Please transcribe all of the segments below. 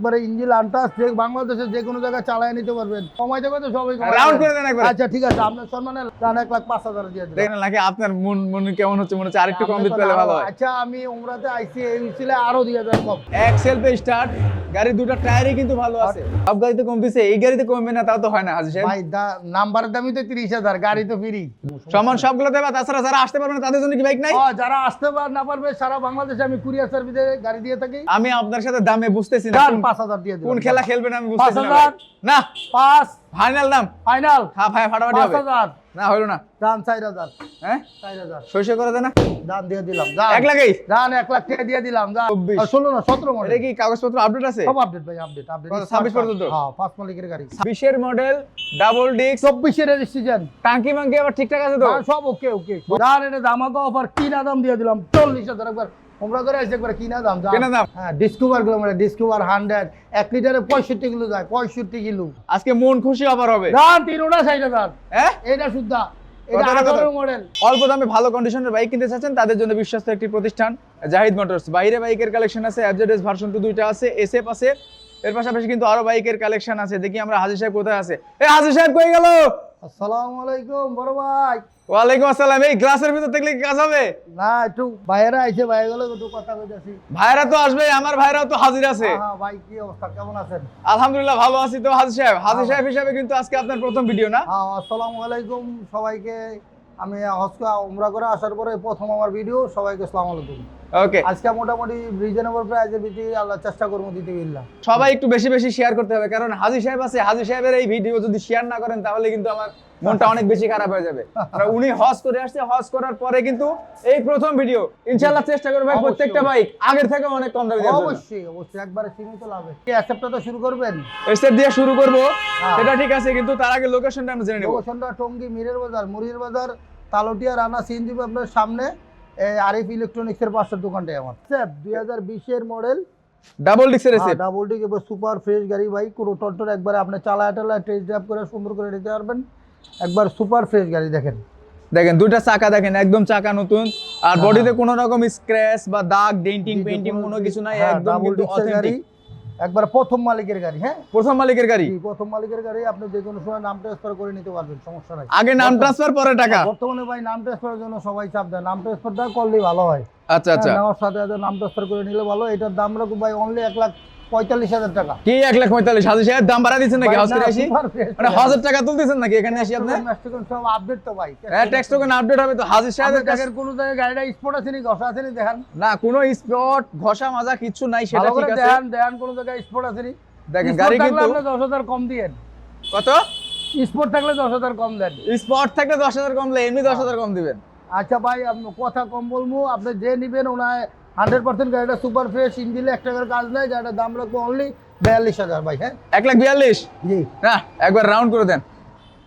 একবারে ইঞ্জিন আনটাস যে কোনো জায়গায় চালায় নিতে পারবেন। সময় দেবে তো সবাই রাউন্ড করে দেন একবার। আচ্ছা ঠিক আছে আপনার সম্মানে দান এক লাখ পাঁচ হাজার দিয়ে। দেখেন আপনার মন মন কেমন হচ্ছে? মনে হচ্ছে আরেকটু কম দিতে ভালো হয়। আচ্ছা আমি উমরাতে এই আরও দিয়ে দেন কম। এক সেলফে স্টার্ট গাড়ি দুটো টায়ারই কিন্তু ভালো আছে। সব গাড়িতে এই গাড়িতে কমবে না তাও তো হয় না হাজি সাহেব। ভাই নাম্বারের দামই তো তিরিশ হাজার গাড়ি তো ফ্রি সমান সবগুলো দেবা তাছাড়া যারা আসতে পারবে না তাদের জন্য কি বাইক নাই? যারা আসতে পার না পারবে সারা বাংলাদেশে আমি কুরিয়ার সার্ভিসে গাড়ি দিয়ে থাকি। আমি আপনার সাথে দামে বুঝতেছি না যান কোন- পাঁচ হাজার দিয়ে দিলাম। কোন খেলা খেলবেন আমি বুঝতেছি না পাঁচ হাজার। ভাই। না। পাঁচ। ফাইনাল দাম ফাইনাল হ্যাঁ ভাই ফাটাফাটি হবে। হাজার। না হইল না। দান চার হাজার। হ্যাঁ? চার হাজার। সইসে করে দে না। দিয়ে দিলাম দান এক লাখেই। দান এক লাখ টাকা দিয়ে দিলাম দান চব্বিশ। আর ষোলো না সতেরো মডেল এটা কি কাগজপত্র আপডেট আছে? সব আপডেট ভাই আপডেট আপডেট 26 পর্যন্ত? হ্যাঁ পাঁচ মালিকের গাড়ি। বিশের মডেল ডাবল ডিস্ক চব্বিশে রেজিস্ট্রেশন টাঙ্কি মাঙ্কি আবার ঠিকঠাক আছে তো? সব ওকে ওকে দান এটা দামাকা অফার কিনা দাম দিয়ে দিলাম চল্লিশ হাজার একবার। তোমরা করে আসছে একবার কিনা দাম দাম। দাম? হ্যাঁ ডিসকভারগুলো মানে ডিসকভার হান্ড্রেড এক লিটারে পঁয়ষট্টি কিলো যায় পঁয়ষট্টি কিলো। আজকে মন খুশি আবার হবে। দান তিনোটা ষাট হাজার হ্যাঁ এটা দাম? অল্প দামে ভালো কন্ডিশনের বাইক কিনতে চাচ্ছেন তাদের জন্য বিশ্বস্ত একটি প্রতিষ্ঠান জাহিদ মোটরস বাইরে বাইকের কালেকশন আছে এফজেডএস ভার্সন টু দুইটা আছে এসএফ আছে। এর পাশাপাশি কিন্তু আরও বাইকের কালেকশন আছে। দেখি আমরা হাজির সাহেব কোথায় আছে। এ হাজির সাহেব কই গেল? আসসালামু আলাইকুম বড় ভাই। ওয়ালাইকুম আসসালাম এই গ্লাসের ভিতর থাকলে কি কাজ হবে? না একটু আইছে একটু কথা কইতাছি তো আসবে আমার ভাইরাও তো হাজির আছে। হ্যাঁ ভাই কি অবস্থা? কেমন আছেন? আলহামদুলিল্লাহ ভালো আছি তো হাজির সাহেব। হাজির সাহেব হিসাবে কিন্তু আজকে আপনার প্রথম ভিডিও না? হ্যাঁ আসসালামু আলাইকুম সবাইকে। আমি হজকা উমরা করে আসার পরে প্রথম আমার ভিডিও সবাইকে আসসালামু আলাইকুম। ওকে আজকে মোটামুটি রিজনেবল আল্লাহ চেষ্টা করব দিতে বিল্লাহ সবাই একটু বেশি বেশি শেয়ার করতে হবে কারণ হাজি সাহেব আছে হাজি সাহেবের এই ভিডিও যদি শেয়ার না করেন তাহলে কিন্তু আমার মনটা অনেক বেশি খারাপ হয়ে যাবে। উনি হজ করে আসছে হজ করার পরে কিন্তু এই প্রথম ভিডিও ইনশাআল্লাহ চেষ্টা করবে প্রত্যেকটা বাইক আগের থেকে অনেক কম দামে অবশ্যই অবশ্যই একবারে সীমিত লাভে। কি অ্যাসেপ্টটা তো শুরু করবেন? দিয়ে শুরু করব। হ্যাঁ। সেটা ঠিক আছে কিন্তু তার আগে লোকেশনটা আমরা জেনে নেব। লোকেশনটা টঙ্গী মিরের বাজার মুড়ির বাজার তালটিয়া রানা সিএনজি আপনার সামনে আরিফ ইলেকট্রনিক্সের পাশের দোকানটাই আমার। দুই হাজার বিশের মডেল ডাবল ডিক্সের এসে ডাবল ডিক এবার সুপার ফ্রেশ গাড়ি ভাই কোনো টন্টন একবার আপনি চালায় টালায় টেস্ট ড্রাইভ করে সুন্দর করে নিতে পারবেন। একবার সুপার ফ্রেশ গাড়ি দেখেন। দেখেন দুইটা চাকা দেখেন একদম চাকা নতুন। আর হ্যাঁ। বডিতে কোনো রকম স্ক্র্যাচ বা দাগ ডেন্টিং পেইন্টিং কোনো কিছু নাই হ্যাঁ, একদম কিন্তু অথেন্টিক একবার প্রথম মালিকের গাড়ি হ্যাঁ? প্রথম মালিকের গাড়ি? প্রথম মালিকের গাড়ি আপনি যে কোনো সময় নাম ট্রান্সফার করে নিতে পারবেন সমস্যা নাই। আগে নাম ট্রান্সফার পরে টাকা? বর্তমানে ভাই নাম ট্রান্সফারের জন্য সবাই চাপ দেয়। নাম ট্রান্সফারটা করলেই ভালো হয়। আচ্ছা আচ্ছা। হ্যাঁ, সাথে সাথে নাম ট্রান্সফার করে নিলে ভালো এটার দাম রাখুন ভাই অনলি এক লাখ পঁয়তাল্লিশ হাজার টাকা। কি এক লাখ পঁয়তাল্লিশ? হাজার সাহেব দাম বাড়া দিচ্ছেন নাকি? হাউস আসি? মানে হাজার টাকা তুলতেছেন নাকি এখানে আসি আপনি? সব আপডেট তো ভাই। হ্যাঁ ট্যাক্স টোকেন আপডেট হবে তো। হাজির সাহেবের কাছে কোনো জায়গায় গাড়িটা স্পট আছে নি ঘষা আছে নি দেখেন। না কোনো স্পট ঘষা মাজা কিছু নাই সেটা ভালো ঠিক আছে। দেখেন দেখেন কোনো জায়গায় স্পট আছে নি দেখেন গাড়ি কিন্তু আপনি দশ হাজার কম দিয়েন। কত? স্পট থাকলে দশ হাজার কম দেন। স্পট থাকলে দশ হাজার কমলে এমনি দশ হাজার কম দিবেন। আচ্ছা ভাই আপনি কথা কম বলব। আপনি যে নিবেন ওনায় হান্ড্রেড পার্সেন্ট গাড়িটা সুপার ফ্রেশ ইঞ্জিনে এক টাকার কাজ নেই গাড়িটার দাম রাখব অনলি বিয়াল্লিশ হাজার ভাই হ্যাঁ? এক লাখ বিয়াল্লিশ? জি। না একবার রাউন্ড করে দেন।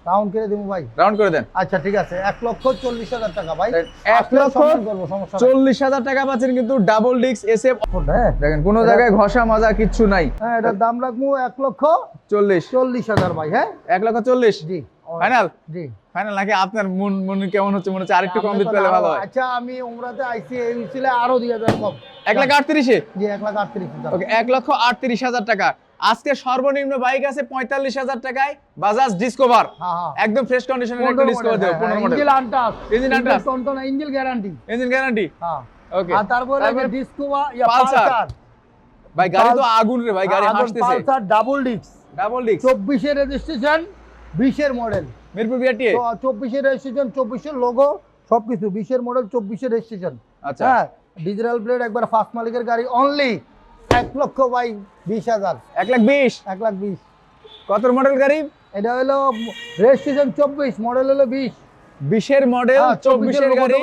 রাউন্ড করে দেবো ভাই। রাউন্ড করে দেন। আচ্ছা ঠিক আছে। এক লক্ষ চল্লিশ হাজার টাকা ভাই। এক লক্ষ। চল্লিশ হাজার টাকা পাচ্ছেন কিন্তু ডাবল ডিক্স এসে হ্যাঁ। দেখেন কোনো জায়গায় ঘষা মাজা কিচ্ছু নাই। হ্যাঁ এটার দাম রাখব এক লক্ষ চল্লিশ। চল্লিশ হাজার ভাই হ্যাঁ? এক লক্ষ চল্লিশ? জি। ফাইনাল জি। ফাইনাল নাকি আপনার মন মন কেমন হচ্ছে? মনে হচ্ছে আরেকটু কম দিতে পেলে ভালো হয়। আচ্ছা আমি আইসি এই ছিল আরও কম। এক লাখ আটত্রিশে? জি এক লাখ আটত্রিশ হাজার। ওকে এক লক্ষ আটত্রিশ হাজার টাকা। আজকে সর্বনিম্ন বাইক আছে পঁয়তাল্লিশ হাজার টাকায় বাজাজ ডিসকভার একদম ফ্রেশ কন্ডিশনের একটা ডিসকভার দেবো পনেরো model untouched untouched? টনটন engine guarantee engine guarantee okay আর তারপরে তারপরে ডিসকোভা ইয়া পালসার ভাই গাড়ি তো আগুন রে ভাই গাড়ি হাসতেছে। Pulsar double disc double disc চব্বিশের রেজিস্ট্রেশন বিশের মডেল মিরপুর বিআরটিএ চব্বিশের রেজিস্ট্রেশন চব্বিশের লোগো সবকিছু। বিশের মডেল চব্বিশের রেজিস্ট্রেশন আচ্ছা। হ্যাঁ ডিজিটাল প্লেট একবার ফার্স্ট মালিকের গাড়ি অনলি এক লক্ষ বাই বিশ হাজার। এক লাখ বিশ? এক লাখ বিশ। কত মডেল গাড়ি? এটা হলো রেজিস্ট্রেশন চব্বিশ মডেল হলো বিশ। বিশের মডেল হ্যাঁ, চব্বিশের গাড়ি?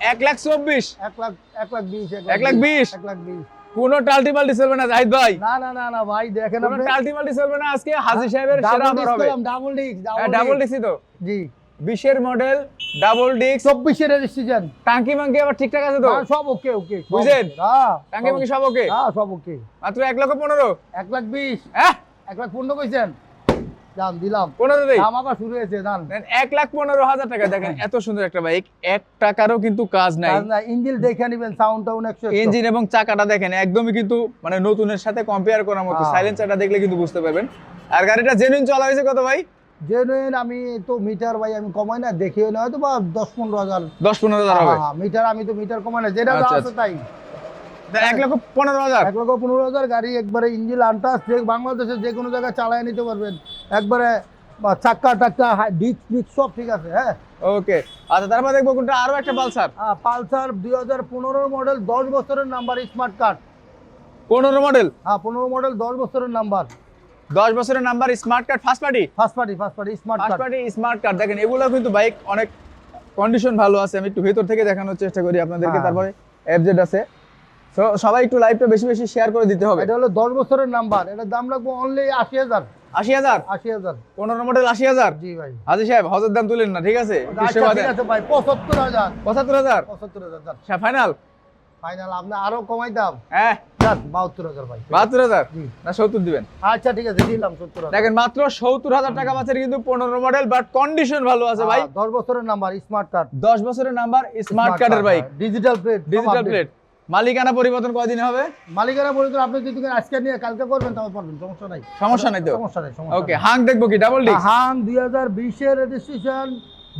এক লাখ চব্বিশ? এক লাখ এক লাখ বিশ এক লাখ বিশ? এক লাখ বিশ। কোনো টালটি পাল্টি চলবে না জাহিদ ভাই। না না না না ভাই দেখেন কোনো টালটি পাল্টি চলবে না আজকে হাজি সাহেবের সেরা ডাবল অফার হবে। ডাবল ডিস্ক ডাবল ডিস্ক তো। জি। বিশের মডেল ডাবল ডিক্স চব্বিশের রেজিস্ট্রেশন টাঙ্কি মাঙ্কি আবার ঠিকঠাক আছে তো? সব ওকে ওকে বুঝেন হ্যাঁ টাঙ্কি মাঙ্কি সব ওকে হ্যাঁ সব ওকে মাত্র এক লক্ষ পনেরো? এক লাখ বিশ। হ্যাঁ? এক লাখ পনেরো কইছেন? দাম দিলাম। পনেরোতেই দাম আবার শুরু হয়েছে দাম দেন এক লাখ পনেরো হাজার টাকা। দেখেন এত সুন্দর একটা বাইক। এক টাকারও কিন্তু কাজ নাই। ইঞ্জিল দেখে নিবেন সাউন্ড টাউন একশো ইঞ্জিন এবং চাকাটা দেখেন একদমই কিন্তু মানে নতুনের সাথে কম্পেয়ার করার মতো। হ্যাঁ। সাইলেন্সারটা দেখলে কিন্তু বুঝতে পারবেন। আর গাড়িটা জেনুইন চলা হয়েছে কত ভাই? জেনুইন আমি তো মিটার ভাই আমি কমাই না দেখিও না হয়তো বা দশ পনেরো হাজার। দশ পনেরো হাজার হবে। হ্যাঁ, মিটার আমি তো মিটার কমাই না যেটা আচ্ছা, আছে তাই। দেন এক লক্ষ পনেরো হাজার। এক লক্ষ পনেরো হাজার গাড়ি একবারে ইঞ্জিন আনটাস যে বাংলাদেশে যে কোনো জায়গায় চালায় নিতে পারবেন। একবারে চাক্কা টাক্কা ডিস্ক ডিস্ক সব ঠিক আছে হ্যাঁ। ওকে আচ্ছা তারপর দেখব কোনটা আরও একটা পালসার। পালসার দুই হাজার পনেরো মডেল দশ বছরের নাম্বার স্মার্ট কার্ড পনেরো মডেল? হ্যাঁ পনেরো মডেল দশ বছরের নাম্বার। দশ বছরের number smart card first party first party first party smart first party smart card দেখেন এগুলো কিন্তু বাইক অনেক কন্ডিশন ভালো আছে। আমি একটু ভেতর থেকে দেখানোর চেষ্টা করি আপনাদেরকে হ্যাঁ। তারপরে এফজেড আছে। সবাই একটু লাইভটা বেশি বেশি শেয়ার করে দিতে হবে। এটা হলো দশ বছরের নাম্বার এটার দাম রাখব অনলি আশি হাজার। আশি হাজার? আশি হাজার। পনেরো মডেল আশি হাজার? জি ভাই। হাজি সাহেব হজের দাম তুলেন না ঠিক আছে? আচ্ছা ঠিক আছে ভাই পঁচাত্তর হাজার। পঁচাত্তর হাজার? পঁচাত্তর হাজার ফাইনাল ফাইনাল আপনি আরও কমাই দাম হ্যাঁ। বাহাত্তর হাজার ভাই। বাহাত্তর হাজার? না সত্তর দিবেন। আচ্ছা ঠিক আছে দিলাম সত্তর দেখেন মাত্র সত্তর হাজার টাকা পাচ্ছেন কিন্তু পনেরো মডেল বাট কন্ডিশন ভালো আছে ভাই। দশ বছরের নাম্বার স্মার্ট কার্ড দশ বছরের নাম্বার স্মার্ট কার্ডের bike digital plate digital plate মালিকানা পরিবর্তন কয়দিনে হবে? মালিকানা তো আপনি যদি আজকে নিয়ে কালকে করবেন তাহলে পারবেন সমস্যা নাই। সমস্যা নাই তো? সমস্যা নাই সমস্যা ওকে হাং দেখব কি? ডাবল ডিস্ক হাং দুই হাজার বিশের রেজিস্ট্রেশন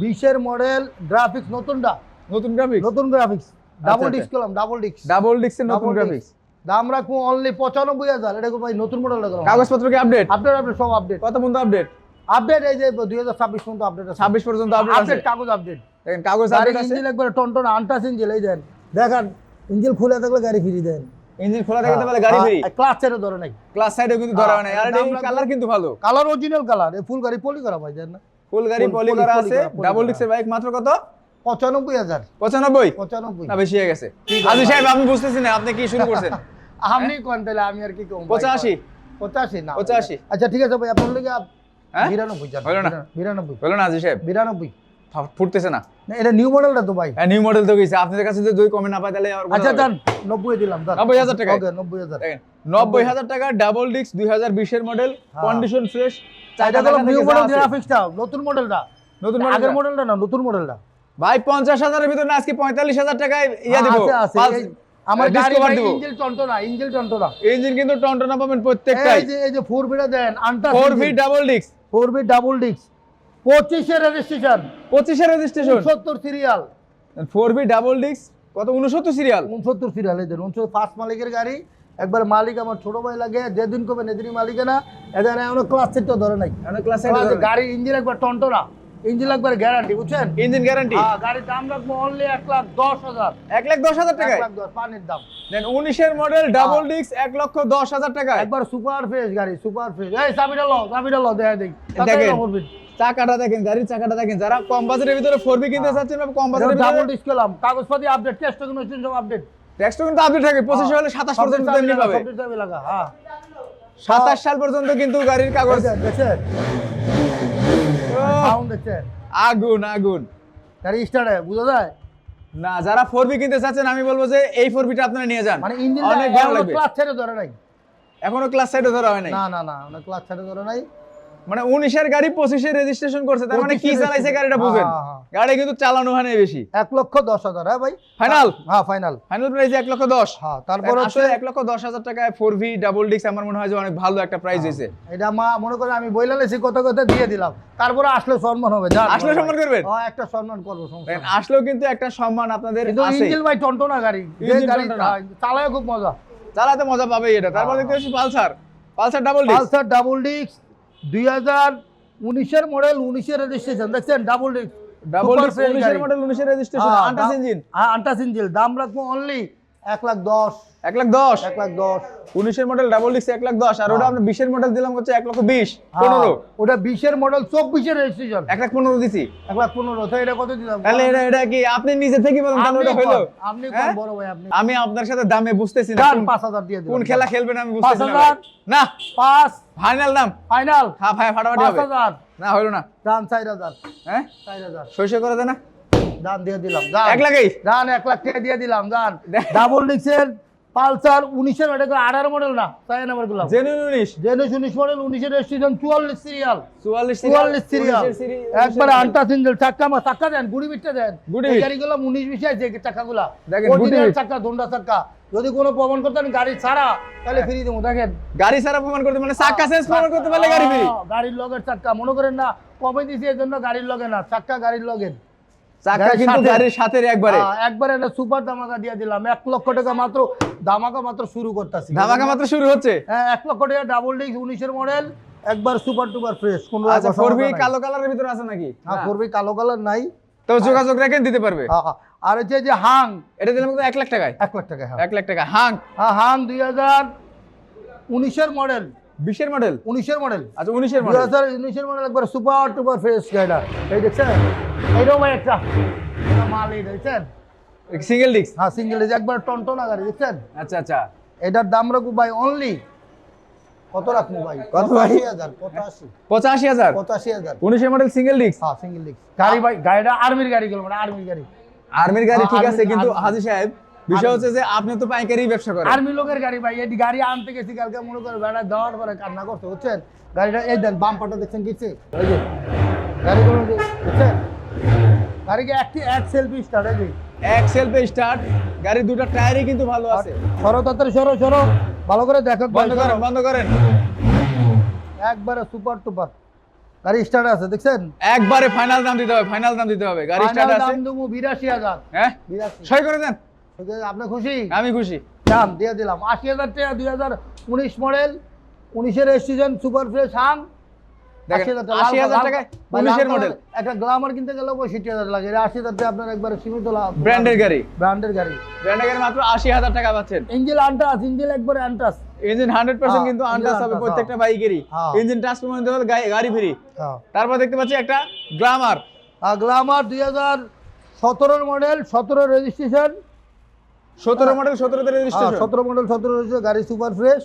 বিশের মডেল গ্রাফিক্স নতুনটা। নতুন গ্রাফিক্স নতুন গ্রাফিক্স ডাবল। ডিস্ক করলাম ডাবল ডিস্ক ডাবল ডিস্কের নতুন গ্রাফিক্স দাম রাখব অনলি পঁচানব্বই হাজার এটা ভাই নতুন মডেল রাখলাম কাগজপত্র কি আপডেট আপডেট আপডেট সব আপডেট কত পর্যন্ত আপডেট আপডেট এই যে দুই হাজার ছাব্বিশ পর্যন্ত আপডেট আছে। ছাব্বিশ পর্যন্ত আপডেট আছে। আপডেট কাগজ আপডেট দেখেন কাগজ আপডেট আছে। ইঞ্জিন একবার টনটন আনটাস ইঞ্জিন এই দেন। দেখেন ইঞ্জিন খুলে থাকলে গাড়ি ফিরিয়ে দেন। ইঞ্জিন খোলা থাকে তাহলে গাড়ি ফ্রি। ক্লাস ধরে নাই। ক্লাস সাইডে কিন্তু ধরা হয় না হ্যাঁ, আর এই কালার কিন্তু ভালো। কালার অরিজিনাল কালার এই ফুল গাড়ি পলি করা ভাই দেন না? ফুল গাড়ি পলি করা আছে। ডাবল। ডিস্কের বাইক মাত্র কত? পঁচানব্বই হাজার। পঁচানব্বই? পঁচানব্বই। না বেশি হয়ে গেছে। আজি সাহেব আমি বুঝতেছি না আপনি কি শুরু করছেন? আপনি কোন তাহলে আমি আর কি কম পঁচাশি। পঁচাশি না। পঁচাশি। আচ্ছা ঠিক আছে ভাই আপনার লেগে হ্যাঁ? বিরানব্বই জান হলো না? বিরানব্বই। আজি সাহেব? বিরানব্বই। ফুটতেছে না। এটা নিউ মডেলটা তো ভাই। হ্যাঁ নিউ মডেল তো গেছে। আপনাদের কাছে যদি দুই কমে না পাই তাহলে আচ্ছা? যান নব্বই দিলাম যান। নব্বই হাজার টাকায়? Okay, নব্বই হাজার। দেখেন নব্বই হাজার টাকা ডাবল ডিস্ক দুই হাজার বিশের মডেল। কন্ডিশন ফ্রেশ এটা হলো নিউ মডেল গ্রাফিক্সটা নতুন মডেলটা নতুন মডেল আগের মডেল মডেলটা না নতুন মডেলটা ভাই পঞ্চাশ হাজারের ভিতরে না আজকে পঁয়তাল্লিশ হাজার টাকায় ইয়া দিব। আমার গাড়ি দিব। ইঞ্জিন টন্টো না ইঞ্জিন টন্টো না ইঞ্জিন কিন্তু টনটনা পাবেন প্রত্যেকটাই। এই যে এই যে ফোর বিটা দেন untouched four V double disc four B double disc পঁচিশের রেজিস্ট্রেশন পঁচিশের রেজিস্ট্রেশন উনসত্তর serial four V double disc কত? উনসত্তর সিরিয়াল উনসত্তর সিরিয়াল এই দেন উনসত্তর ফার্স্ট মালিকের গাড়ি। একবার মালিক আমার ছোট ভাই লাগে যেদিন কবে নেদিনই মালিকে না এখানে এখনও ক্লাস সিটটা ধরে নাই। ক্লাস গাড়ি ইঞ্জিন একবার টন্টনা। ইঞ্জিন একবার গ্যারান্টি বুঝছেন? ইঞ্জিন গ্যারান্টি হ্যাঁ গাড়ির দাম রাখব অনলি এক লাখ দশ হাজার। এক লাখ দশ হাজার এক লাখ দশ পানির দাম। দেন উনিশের মডেল ডাবল ডিস্ক এক লক্ষ দশ হাজার টাকায়। একবার সুপার ফ্রেশ গাড়ি সুপার ফ্রেশ এই চাবিটা লো চাবিটা লো দেখা দেখ দেখেন। চাকাটা দেখেন গাড়ির চাকাটা দেখেন যারা কম বাজেটের ভিতরে ফোর বি কিনতে চাচ্ছেন কম বাজেটের ডাবল ভিতরে ডিস্ক কাগজপাতি আপডেট টেস্ট ডকুমেন্টেশন সব আপডেট ট্যাক্সটা কিন্তু আপডেট থাকে পঁচিশ হলে সাতাশ পর্যন্ত এমনি পাবে। লাগা হ্যাঁ। সাতাশ সাল পর্যন্ত কিন্তু গাড়ির কাগজ সাউন্ড আগুন আগুন। গাড়ি স্টার্ট বুঝা যায়? না যারা ফোর বি কিনতে চাচ্ছেন আমি বলব যে এই ফোর বিটা আপনারা নিয়ে যান। মানে ইঞ্জিন অনেক ভালো লাগবে। ক্লাস ছেড়ে ধরে নাই। এখনও ক্লাস সাইডে ধরা হয় নাই। না না না না ক্লাস ছেড়ে ধরে নাই। মানে উনিশের গাড়ি পঁচিশে রেজিস্ট্রেশন করছে তার মানে কি চালাইছে গাড়িটা বুঝেন? হ্যাঁ, হ্যাঁ। গাড়ি কিন্তু চালানো হয় বেশি। এক লক্ষ দশ হাজার হ্যাঁ ভাই? ফাইনাল হ্যাঁ ফাইনাল ফাইনাল প্রাইস এক লক্ষ দশ। হ্যাঁ তারপর আসলে এক লক্ষ দশ হাজার টাকায় ফোর ভি ডাবল ডিস্ক আমার মনে হয় যে অনেক ভালো একটা প্রাইস হয়েছে। এটা মা মনে করে আমি বইলা লেছি কত কথা দিয়ে দিলাম। তারপরে আসলে সম্মান হবে আসলে সম্মান করবেন? হ্যাঁ একটা সম্মান করব সমস্যা আসলেও কিন্তু একটা সম্মান আপনাদের কিন্তু আছে। ইঞ্জিন ভাই টন্টনা গাড়ি। গাড়ি হ্যাঁ, চালায় খুব মজা। চালাতে মজা পাবে এটা। তারপর হ্যাঁ। দেখতে পাচ্ছি Pulsar. Pulsar double disc Pulsar double disc দুই হাজার উনিশের মডেল উনিশের রেজিস্ট্রেশন দেখছেন? ডাবল ডাবল উনিশের মডেল উনিশের registration untouched engine untouched engine দাম রাখব অনলি এক লাখ দশ। এক লাখ দশ। এক লাখ দশ। উনিশের মডেল ডাবল ডিস্ক এক লাখ দশ। আর ওটা হ্যাঁ। আমরা বিশের মডেল দিলাম হচ্ছে এক লক্ষ বিশ। পনেরো। হ্যাঁ, ওটা বিশের মডেল চব্বিশের রেজিস্ট্রেশন এক লাখ পনেরো দিছি। এক লাখ পনেরো। তো এটা কত দিলাম? তাহলে এটা এটা কি? আপনি নিজে থেকে বলেন তাহলে ওটা হইল। আপনি কোন হ্যাঁ? বড় ভাই আপনি? আমি আপনার সাথে দামে বুঝতেছি না। পাঁচ হাজার দিয়ে কোন খেলা খেলবেন আমি বুঝতেছি না না। পাঁচ। ফাইনাল দাম। ফাইনাল। হ্যাঁ ভাই ফাটাফাটি হবে। না হইল না। দান চার হাজার। হ্যাঁ? চার হাজার। করে দে না। দান দিয়ে দিলাম এক লাখেই দান এক লাখ টাকা দিয়ে দিলাম দান। ডাবল ডিক্সের পালসার উনিশের এটা আঠারো মডেল না তাই নাম্বারগুলো। জেনুইন উনিশ। জেনুস উনিশ মডেল উনিশের রেজিস্ট্রেশন চুয়াল্লিশ সিরিয়াল চুয়াল্লিশ চুয়াল্লিশ সিরিয়াল একবার আন্টা সিঙ্গেল চাক্কা মা চাক্কা দেন গুড়ি বিটটা দেন। এই। গাড়িগুলো উনিশ বিশে আছে চাক্কাগুলা। দেখেন, অরিজিনাল চাক্কা দোনটা চাক্কা। যদি কোনো প্রমাণ করতেন গাড়ি ছাড়া তাহলে ফ্রি দেবো দেখেন। গাড়ি ছাড়া প্রমাণ করতে মানে চাক্কা চেঞ্জ প্রমাণ করতে পারলে গাড়ি ফ্রি। হ্যাঁ, গাড়ির লগের চাক্কা মনে করেন না কমে দিছি এই জন্য গাড়ির লগে না চাক্কা গাড়ির লগের। একবারে। হ্যাঁ, একটা সুপার ধামাকা দিয়ে দিলাম। এক লক্ষ টাকা মাত্র ধামাকা মাত্র শুরু করতেছি। ধামাকা মাত্র শুরু হচ্ছে? হ্যাঁ এক লক্ষ টাকা ডাবল ডিস্ক উনিশের মডেল একবার সুপার টুপার ফ্রেশ কোন আচ্ছা কালো কালারের ভিতরে আছে নাকি? হ্যাঁ। কালো কালার নাই। তো যোগাযোগ রাখেন দিতে পারবে? হ্যাঁ, হ্যাঁ। আর হচ্ছে যে হাং। এটা দিলাম এক লাখ টাকায়। এক লাখ টাকা হ্যাঁ। এক লাখ টাকা। হাং। হাং দুই হাজার উনিশের মডেল বিশের মডেল উনিশের মডেল আচ্ছা উনিশের মডেল হাজার উনিশের মডেল একবার সুপার টুপার ফ্রেশ গাড়িটা এই দেখছেন? ভাই একটা। মাল এই দেখছেন? সিঙ্গেল ডিস্ক হ্যাঁ সিঙ্গেল একবার টনটনা গাড়ি দেখছেন? আচ্ছা আচ্ছা। এটার দাম রাখব ভাই অনলি কত রাখব ভাই? কত ভাই? হাজার পঁচাশি। পঁচাশি হাজার? পঁচাশি হাজার। উনিশের মডেল সিঙ্গেল ডিস্ক হ্যাঁ সিঙ্গেল ডিস্ক গাড়ি ভাই গাড়িটা আর্মির গাড়ি গুলো মানে আর্মির গাড়ি। আর্মির গাড়ি ঠিক আছে কিন্তু হাজি সাহেব বিষয় হচ্ছে যে আপনি তো পাইকারি ব্যবসা করেন। আর্মি লোকের গাড়ি ভাই এই গাড়ি আনতে গেছি কালকে মনে করে বেড়া দেওয়ার পরে কান্না বুঝছেন? গাড়িটা এই দেন বাম পাটা দেখছেন কিছে ওই যে বুঝছেন গাড়িকে একটি এক সেলফি স্টার্ট এই যে? এক সেলফে স্টার্ট গাড়ির দুটো টায়ারই কিন্তু ভালো আছে। সরো তাড়াতাড়ি সরো সরো। ভালো করে দেখো বন্ধ করেন বন্ধ করেন। একবারে সুপার টুপার। গাড়ি স্টার্ট আছে দেখছেন? একবারে ফাইনাল দাম দিতে হবে ফাইনাল দাম দিতে হবে। গাড়ি স্টার্ট আছে। দাম দেবো বিরাশি হাজার। হ্যাঁ? বিরাশি। সই করে দেন। আপনি খুশি? আমি খুশি। দাম দিয়ে দিলাম। আশি হাজার টাকা দুই হাজার উনিশ মডেল উনিশের রেজিস্ট্রেশন সুপার ফ্রেশ হাং দেখেন, 80,000 80,000 টাকায় ভাই, 19 এর লাল মডেল। কালার- একটা গ্লামার কিনতে হাজার লাগে। আশি হাজার টাকা আপনার একবার সীমিত লাভ। ব্র্যান্ডের গাড়ি। ব্র্যান্ডের গাড়ি। ব্র্যান্ডের গাড়ি মাত্র আশি হাজার টাকা পাচ্ছেন। আন্টাস একবারে আন্টাস ইঞ্জিন হান্ড্রেড পার্সেন্ট হ্যাঁ, কিন্তু হবে প্রত্যেকটা বাইকেরই। হ্যাঁ। ইঞ্জিন ট্রান্সফরমার দিতে গাড়ি- ফ্রি। হ্যাঁ। তারপর দেখতে পাচ্ছি একটা গ্লামার গ্লামার দুই হাজার সতেরোর মডেল সতেরো রেজিস্ট্রেশন সতেরো মডেল সতেরোতে রেজিস্ট্রেশন সতেরো মডেল সতেরো রেজিস্ট্রেশন গাড়ি সুপার ফ্রেশ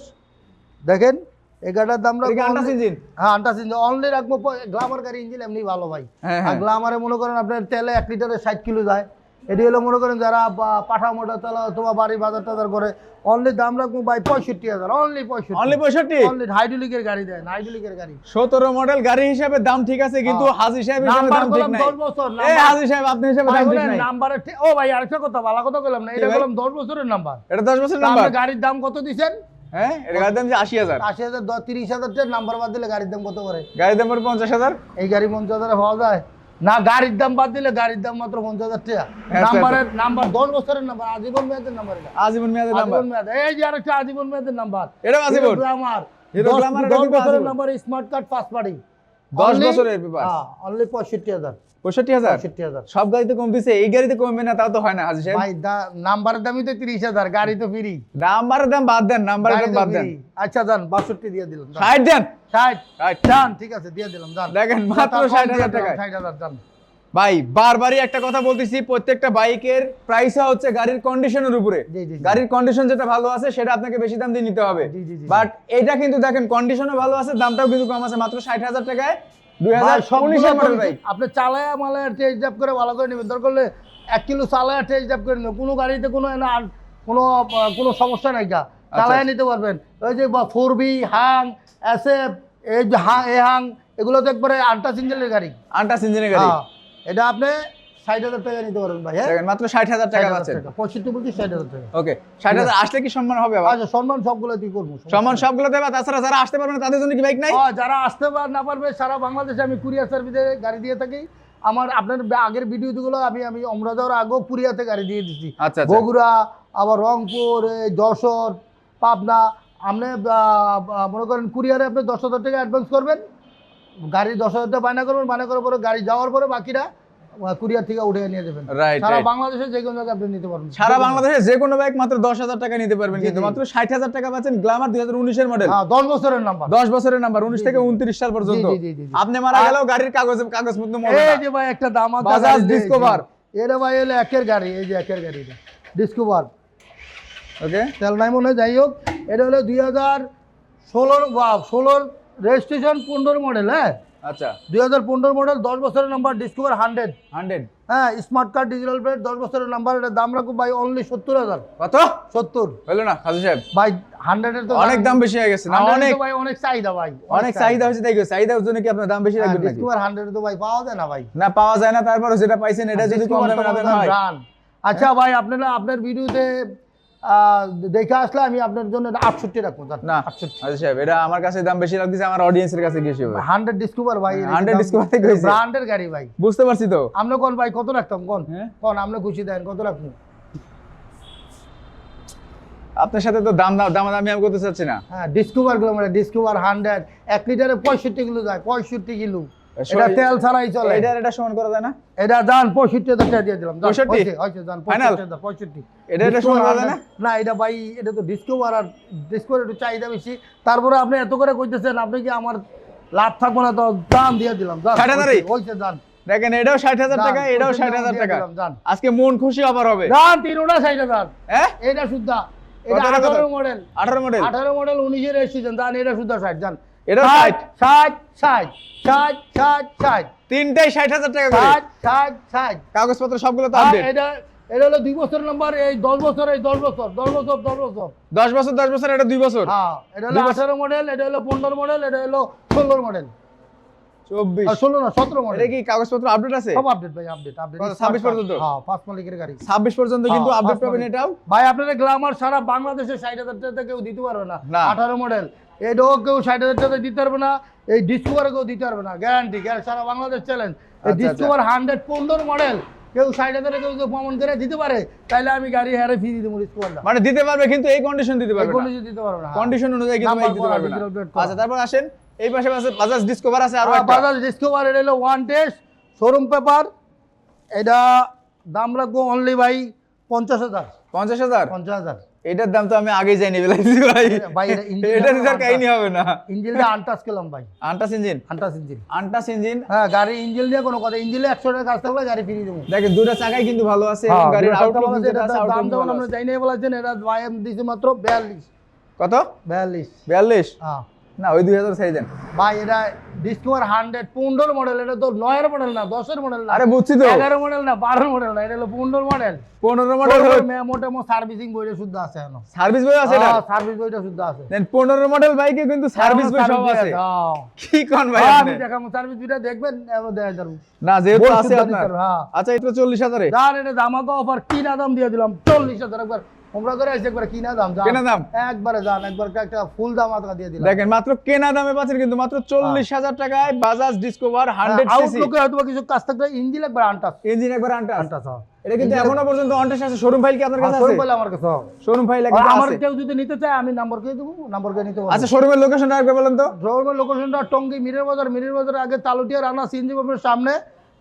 দেখেন এই গাড়িটার দাম আনটাস ইঞ্জিন হ্যাঁ আন্টাস ইঞ্জিন অনলি রাখব গ্লামার গাড়ি ইঞ্জিন এমনি ভালো ভাই। হ্যাঁ, আর হ্যাঁ। গ্লামারে মনে করেন আপনার তেলে এক লিটারে ষাট কিলো যায়। এটি হলো মনে করেন যারা পাঠা মোটা তেল অথবা বাড়ি বাজার টাজার করে অনলি দাম রাখব ভাই পঁয়ষট্টি হাজার অনলি পঁয়ষট্টি। অনলি পঁয়ষট্টি? অনলি হাইড্রোলিকের গাড়ি দেন হাইড্রোলিকের গাড়ি। সতেরো মডেল গাড়ি হিসাবে দাম ঠিক আছে কিন্তু হ্যাঁ। হাজি সাহেব হিসাবে নাম্বার দাম ঠিক নাই। দশ বছর হাজি সাহেব আপনি হিসাবে দাম ঠিক নাই। নাম্বারের ঠিক- ও ভাই আরেকটা কথা ভালো কথা বললাম না এটা বললাম দশ বছরের নাম্বার এটা দশ বছর নাম্বার গাড়ির দাম কত দিচ্ছেন? হ্যাঁ এটা গাড়ির দাম আশি হাজার। আশি হাজার দশ তিরিশ হাজার নাম্বার বাদ দিলে গাড়ির দাম কত করে? গাড়ির দাম পঞ্চাশ হাজার। এই গাড়ি পঞ্চাশ হাজার পাওয়া যায়। না গাড়ির দাম বাদ দিলে গাড়ির দাম মাত্র পঞ্চাশ হাজার টাকা। আচ্ছা। নাম্বারের নাম্বার দশ বছরের নাম্বার আজীবন মেয়াদের নাম্বার এটা। আজীবন মেয়াদের নাম্বার। আজীবন মেয়াদ এই যে আরেকটা আজীবন মেয়াদের নাম্বার। এটা আজীবন। আমার এটা দশ বছরের। নাম্বার স্মার্ট কার্ড পাস পাড়ি দশ বছরের অনলি পঁয়ষট্টি হাজার। পঁয়ষট্টি হাজার? সব গাড়িতে এই গাড়িতে কমবে না তাও তো হয় না হাজি সাহেব। ভাই নাম্বারের দামই তো তিরিশ হাজার গাড়ি তো ফ্রি নাম্বারের দাম বাদ দেন নাম্বারের দাম বাদ দেন। আচ্ছা যান বাষট্টি দিয়ে দিলাম ষাট দেন। ষাট। ষাট। যান ঠিক আছে দিয়ে দিলাম যান। দেখেন মাত্র ষাট হাজার দিলাম, ষাট হাজার যান। ভাই বারবারই একটা কথা বলতেছি প্রত্যেকটা বাইকের প্রাইস হচ্ছে গাড়ির কন্ডিশনের উপরে। গাড়ির কন্ডিশন যেটা ভালো আছে সেটা আপনাকে বেশি দাম দিয়ে নিতে হবে। বাট এটা কিন্তু দেখেন কন্ডিশনও ভালো আছে দামটাও কিন্তু কম আছে মাত্র ষাট হাজার টাকায়। আপনি চালায় মালায় টেস্ট ড্রাইভ করে ভালো করে নেবেন। দরকার হলে এক কিলো চালায় টেস্ট ড্রাইভ করে নেবেন। কোনো গাড়িতে কোনো কোনো কোনো সমস্যা নাই গা। চালায় নিতে পারবেন। ওই যে ফোর বি হাং এস এফ এই হাং এগুলো তো একবারে সিঙ্গেলের গাড়ি। আন্টাস ইঞ্জিনের গাড়ি। হ্যাঁ। এটা আপনি ষাট হাজার টাকা নিতে পারবেন ভাই হ্যাঁ? দেখেন মাত্র টাকা পাচ্ছেন। টাকা। পঁয়ষট্টি বলছি ষাট হাজার টাকা। ওকে ষাট হাজার আসলে কি সম্মান হবে আচ্ছা সম্মান সবগুলো তুই করব সম্মান সবগুলো দেবে তাছাড়া যারা আসতে পারবে না তাদের জন্য কি বাইক নাই? যারা আসতে না পারবে সারা বাংলাদেশে আমি কুরিয়ার সার্ভিসে গাড়ি দিয়ে থাকি। আমার আপনার আগের ভিডিওগুলো আমি আমি অমরা যাওয়ার আগেও কুরিয়াতে গাড়ি দিয়ে দিচ্ছি আচ্ছা বগুড়া আবার রংপুর এই যশোর পাবনা। আপনি মনে করেন কুরিয়ারে আপনি দশ হাজার টাকা অ্যাডভান্স করবেন। গাড়ি দশ হাজার টাকা বায়না করবেন বায়না করার পরে গাড়ি যাওয়ার পরে বাকিরা কুরিয়ার থেকে উঠে নিয়ে যাবেন। সারা বাংলাদেশে যে কোনো আপনি নিতে পারবেন। সারা বাংলাদেশে যে কোনো বাইক মাত্র দশ হাজার টাকা নিতে পারবেন কিন্তু মাত্র ষাট হাজার টাকা পাচ্ছেন মডেল হ্যাঁ বছরের নাম্বার দশ বছরের নাম্বার উনিশ জি, থেকে জি। উনত্রিশ সাল পর্যন্ত। আপনি মারা গেলেও গাড়ির কাগজ কাগজ এই যে ভাই একটা দাম বাজাজ। এটা ভাই হলো একের গাড়ি এই যে একের গাড়ি এটা। ডিসকভার ওকে তেল নাই মনে যাই হোক। এটা হলো দুই হাজার ষোলোর বা ষোলোর রেজিস্ট্রেশন পনেরো মডেল হ্যাঁ? আচ্ছা। দুই হাজার পনেরো মডেল দশ বছরের নাম্বার ডিসকভার হান্ড্রেড হান্ড্রেড হ্যাঁ স্মার্ট কার্ড ডিজিটাল প্লেট দশ বছরের নাম্বার এটা দাম ভাই অনলি সত্তর হাজার। কত? সত্তর। হলো না হাজি সাহেব? ভাই হান্ড্রেডের তো অনেক দাম বেশি হয়ে গেছে। না অনেক ভাই অনেক চাহিদা ভাই। অনেক চাহিদা। হচ্ছে তাই চাহিদার জন্য কি আপনার দাম বেশি ডিসকভার হান্ড্রেড তো ভাই পাওয়া যায় না ভাই। না পাওয়া যায় না তারপরে যেটা পাইছেন এটা যদি কম দামে না তো হয় আচ্ছা ভাই আপনারা আপনার ভিডিওতে দেখে আসলে আমি আপনার জন্য আটষট্টি রাখব না আটষট্টি। সাহেব এটা আমার কাছে দাম বেশি লাগতেছে আমার অডিয়েন্সের কাছে বেশি হবে হান্ড্রেড ডিসকভার ভাই 100 Discover থেকে ব্র্যান্ডের গাড়ি ভাই। বুঝতে পারছি তো? আপনি কোন ভাই কত রাখতাম? কোন হ্যাঁ? কোন আপনি খুশি দেন কত রাখব? আপনার সাথে তো দাম দাম দাম আমি করতে চাচ্ছি না। হ্যাঁ ডিসকভারগুলো মানে ডিসকভার হান্ড্রেড এক লিটারে পঁয়ষট্টি কিলো যায় পঁয়ষট্টি কিলো। এটা তেল ছাড়াই চলে। এটার এটা সমান করা যায় না? এটা হাজার টাকা দিয়ে দিলাম 65? হয়েছে, হয়েছে, যান, Final? 65 এটা এটা সমান করা যায় না? না এটা ভাই এটা তো ডিসকভার আর ডিসকভার একটু চাহিদা বেশি। তারপরে আপনি এত করে কইতেছেন আপনি কি আমার লাভ থাকব না তো দাম দিয়ে দিলাম ষাট হাজারই? হয়েছে, হয়েছে যান দেখেন এটাও ষাট হাজার যান, টাকা এটাও পঁয়ষট্টি ষাট হাজার দিয়ে টাকা। আজকে মন খুশি আবার হবে। যান তিনোটা হাজার। হ্যাঁ এটা শুদ্ধা। এটা কত, কত? আঠারো মডেল আঠারো মডেল আঠারো মডেল উনিশের রেজিস্ট্রেশন যান এটা শুদ্ধা ষাট যান এটা তিনটাই ষাট হাজার টাকা করে। কাগজপত্র সবগুলো তো আপডেট এটা এটা হলো দুই বছর নাম্বার এই দশ বছর এই দশ বছর দশ বছর দশ বছর। দশ বছর দশ বছর এটা দুই বছর। হ্যাঁ এটা হলো দুই বছর। আঠারো মডেল এটা হলো পনেরো মডেল এটা হলো ষোলোর মডেল চব্বিশ। ষোলো না সতেরো মডেল এটা কি কাগজপত্র আপডেট আছে? সব আপডেট ভাই আপডেট আপডেট 26 পর্যন্ত? হ্যাঁ মালিকের গাড়ি। পর্যন্ত কিন্তু হ্যাঁ, আপডেট পাবেন। এটাও? ভাই আপনারা গ্লামার সারা বাংলাদেশে ষাট হাজার টাকা কেউ দিতে পারবে না। না। আঠারো মডেল এটাও কেউ ষাট হাজার টাকা দিতে পারবে না এই ডিসকভার কেউ দিতে পারবে না গ্যারান্টি সারা বাংলাদেশ চ্যালেঞ্জ এই আচ্ছা, ডিসকভার হান্ড্রেড পনেরো মডেল কেউ ষাট হাজার কেউ কেউ প্রমাণ করে দিতে পারে তাহলে আমি গাড়ি হারে ফিরিয়ে দেবো ডিসকভারটা মানে দিতে পারবে কিন্তু এই কন্ডিশন দিতে পারবে না। কোনো দিতে পারবে না হ্যাঁ। কন্ডিশন অনুযায়ী কিন্তু বাইক দিতে পারবে না। করা। আচ্ছা তারপর আসেন এই পাশে আছে বাজাজ ডিসকভার আছে আর বাজাজ ডিসকভার এটা হলো ওয়ান টেস্ট শোরুম পেপার এটা দাম রাখব অনলি ভাই পঞ্চাশ হাজার। পঞ্চাশ হাজার? পঞ্চাশ হাজার। এটার দাম তো আমি আগেই জানি বেলাইছি ভাই। ভাই, এটা স্যার কাহিনী হবে না। ইঞ্জিনটা আনটাস করলাম ভাই। Untouched engine? Untouched engine. Untouched engine? হ্যাঁ গাড়ি ইঞ্জিন দিয়ে কোনো কথা। ইঞ্জিনে একশো টাকা কাজ থাকলে গাড়ি ফিরিয়ে দেবো। দেখেন দুটো চাকাই কিন্তু ভালো আছে হ্যাঁ, গাড়ির আউটলুক ভালো আছে, দাম outlook আমরা জানি নাই বলেছেন এটা ভাইএম দিছি মাত্র বিয়াল্লিশ। কত? বিয়াল্লিশ। বিয়াল্লিশ? হ্যাঁ। না ওই দুই হাজার চাই ভাই এটা ডিসকভার হান্ড্রেড পনেরো মডেল এটা তো নয়ের মডেল না দশের মডেল না। আরে বুঝছি তো। এগারো মডেল না বারো মডেল না এটা হলো পনেরো মডেল পনেরো মডেল মোটামুটি সার্ভিসিং বইটা শুদ্ধ আছে এখনও। সার্ভিস বই আছে এটা? সার্ভিস বইটা শুদ্ধ আছে। দেন পনেরো মডেল বাইকে কিন্তু সার্ভিস বই সব আছে। হ্যাঁ। কি কোন ভাই হ্যাঁ, আপনি? আমি দেখাবো সার্ভিস বইটা দেখবেন দেখা যাবে। না যেহেতু আছে আপনার। হ্যাঁ। আচ্ছা এটা চল্লিশ হাজারে। যার এটা দামাকা অফার কিনা দাম দিয়ে দিলাম? চল্লিশ হাজার একবার তোমরা করে আসছে একবার কিনা দাম কেনা দাম? একবারে যান একবার একটা ফুল দাম দিয়ে দিলাম। দেখেন মাত্র কেনা দামে পাচ্ছেন কিন্তু মাত্র চল্লিশ হাজার টাকায় বাজাজ ডিসকভার হান্ড্রেড সিসি আউটলুকে হয়তো কিছু কাজ থাকলে ইঞ্জিন একবার আনটাস ইঞ্জিন একবার আনটা আনটাস হ্যাঁ। এটা কিন্তু এখনও পর্যন্ত অনটেস আছে। শোরুম ফাইল কি আপনার কাছে হ্যাঁ, আছে? শোরুম পেলে আমার কাছে শোরুম ফাইল আমার কেউ যদি নিতে চায় আমি নাম্বার দেবো নাম্বার নিতে আচ্ছা শোরুমের লোকেশনটা একবার বলেন তো। শোরুমের লোকেশনটা টঙ্গী মিরের বাজার। মিরের বাজার আগে তালুটিয়া রানা সিএনজি পাম্পের সামনে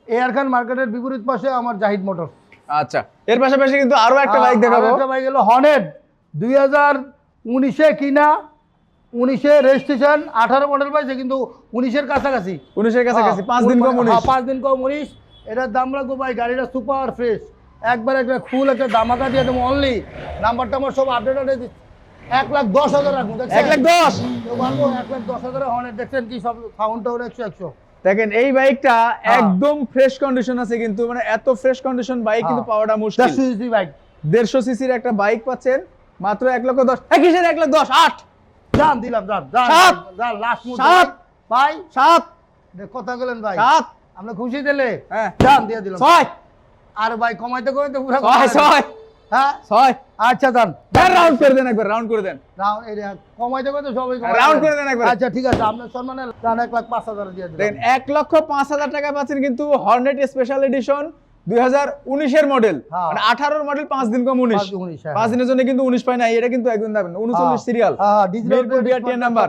এয়ার খান মার্কেটের বিপরীত পাশে আমার জাহিদ মোটর আচ্ছা এর পাশাপাশি কিন্তু আরও একটা বাইক দেখাবো। একটা বাইক হলো হনেট দুই হাজার উনিশে কিনা উনিশে রেজিস্ট্রেশন আঠারো মডেল পাইছে কিন্তু উনিশের কাছাকাছি। উনিশের কাছাকাছি হ্যাঁ, পাঁচ দিন কম উনিশ। হ্যাঁ, পাঁচ দিন কম উনিশ। এটার দাম রাখব ভাই গাড়িটা সুপার ফ্রেশ একবার একটা ফুল একটা দামাকা দিয়ে দেবো অনলি নাম্বারটা আমার সব আপডেট আপডেট এক লাখ দশ হাজার রাখব দেখছেন? এক লাখ দশ? এক লাখ দশ হাজার হর্নেট দেখছেন কি সব সাউন্ড টাউন একশো একশো। দেখেন এই বাইকটা হ্যাঁ। একদম ফ্রেশ কন্ডিশন আছে কিন্তু মানে এত ফ্রেশ কন্ডিশন বাইক কিন্তু হ্যাঁ। পাওয়াটা মুশকিল। বাইক। দেড়শো সিসির একটা বাইক পাচ্ছেন মাত্র এক লক্ষ দশ কিসের এক লাখ দশ? আট। যান দিলাম সাত। যান লাস্ট সাত। ভাই। সাত। কথা বলেন ভাই। সাত। আমরা খুশি দিলে? হ্যাঁ। যান দিয়ে দিলাম। ছয়। আর ভাই কমাইতে কমাইতে পুরো ছয় ছয়। হ্যাঁ? ছয়। আচ্ছা রাউন্ড করে দেন একবার রাউন্ড করে দেন। রাউন্ড সবাই রাউন্ড করে দেন একবার। আচ্ছা ঠিক আছে আপনার সম্মানে রান এক লাখ পাঁচ হাজার দিয়ে দেখেন এক লক্ষ পাঁচ হাজার টাকা পাচ্ছেন কিন্তু হর্নেট স্পেশাল এডিশন দুই হাজার উনিশের মডেল হ্যাঁ। মানে আঠারোর মডেল পাঁচ দিন কম উনিশ। পাঁচ হ্যাঁ। দিনের জন্য কিন্তু উনিশ পায় না এটা কিন্তু একদম দাবেন উনচল্লিশ হ্যাঁ। Serial number.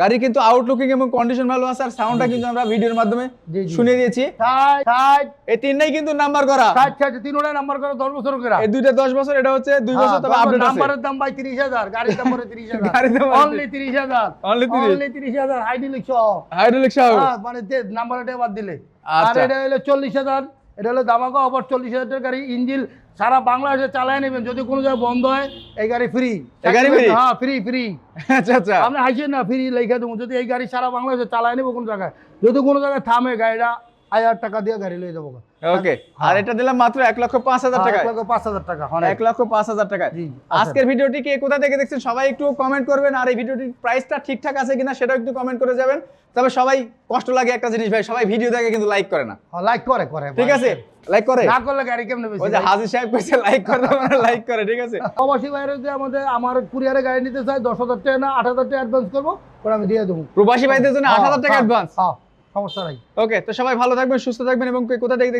গাড়ি কিন্তু আউটলুকিং এবং কন্ডিশন ভালো আছে আর সাউন্ডটা কিন্তু আমরা ভিডিওর মাধ্যমে জি। দিয়েছি। এই তিনটাই কিন্তু নাম্বার করা। ষাট, ষাট, তিনোটা নাম্বার করে দশ বছর করে। এই দুইটা দশ বছর এটা হচ্ছে দুই বছর হ্যাঁ, তবে দশ আপডেট নাম্বারের দাম ভাই তিরিশ হাজার গাড়ির দাম পরে তিরিশ হাজার। গাড়ির দাম অনলি তিরিশ। হাজার। Only 30? অনলি তিরিশ হাজার হাইড্রোলিক সহ। হাইড্রোলিক সহ। হ্যাঁ, মানে নাম্বার এটা বাদ দিলে। আর আচ্ছা। এটা হলো চল্লিশ হাজার এটা হলো দামাকা অফার চল্লিশ হাজার গাড়ি ইঞ্জিল সারা বাংলাদেশে চালায় নেবেন। যদি কোনো জায়গায় বন্ধ হয় এই গাড়ি ফ্রি এই গাড়ি free? হ্যাঁ ফ্রি ফ্রি আচ্ছা আচ্ছা। আপনি হাসিয়েন না ফ্রি লেখা দেবো। যদি এই গাড়ি সারা বাংলাদেশে চালায় নেব কোনো জায়গায়। যদি কোনো জায়গায় থামে গাড়িটা হাজার টাকা দিয়ে গাড়ি লয়ে যাব ওকে আর এটা দিলাম মাত্র এক লক্ষ পাঁচ হাজার টাকা এক লক্ষ পাঁচ হাজার টাকা হ্যাঁ এক লক্ষ পাঁচ হাজার আচ্ছা। আজকের ভিডিওটি কে কোথা থেকে দেখছেন? সবাই একটু কমেন্ট করবেন আর এই ভিডিওটির প্রাইসটা ঠিকঠাক আছে কিনা সেটাও একটু কমেন্ট করে যাবেন। তবে সবাই কষ্ট লাগে একটা জিনিস ভাই সবাই ভিডিও দেখে কিন্তু লাইক করে না। লাইক করে করে ঠিক আছে? লাইক করে? না করলে গাড়ি কেমনে বেশি ওই যে হাজির সাহেব কইছে লাইক করে মানে লাইক করে ঠিক আছে? প্রবাসী বাইরে যে আমাদের আমার কুরিয়ারে গাড়ি নিতে চাই দশ হাজার টাকা না আট হাজার টাকা অ্যাডভান্স করব ওরা আমি দিয়ে দেবো। প্রবাসী ভাইদের জন্য আট হাজার টাকা হ্যাঁ, অ্যাডভান্স হ্যাঁ। সমস্যা নাই। ওকে তো সবাই ভালো থাকবেন সুস্থ থাকবেন এবং কোথা থেকে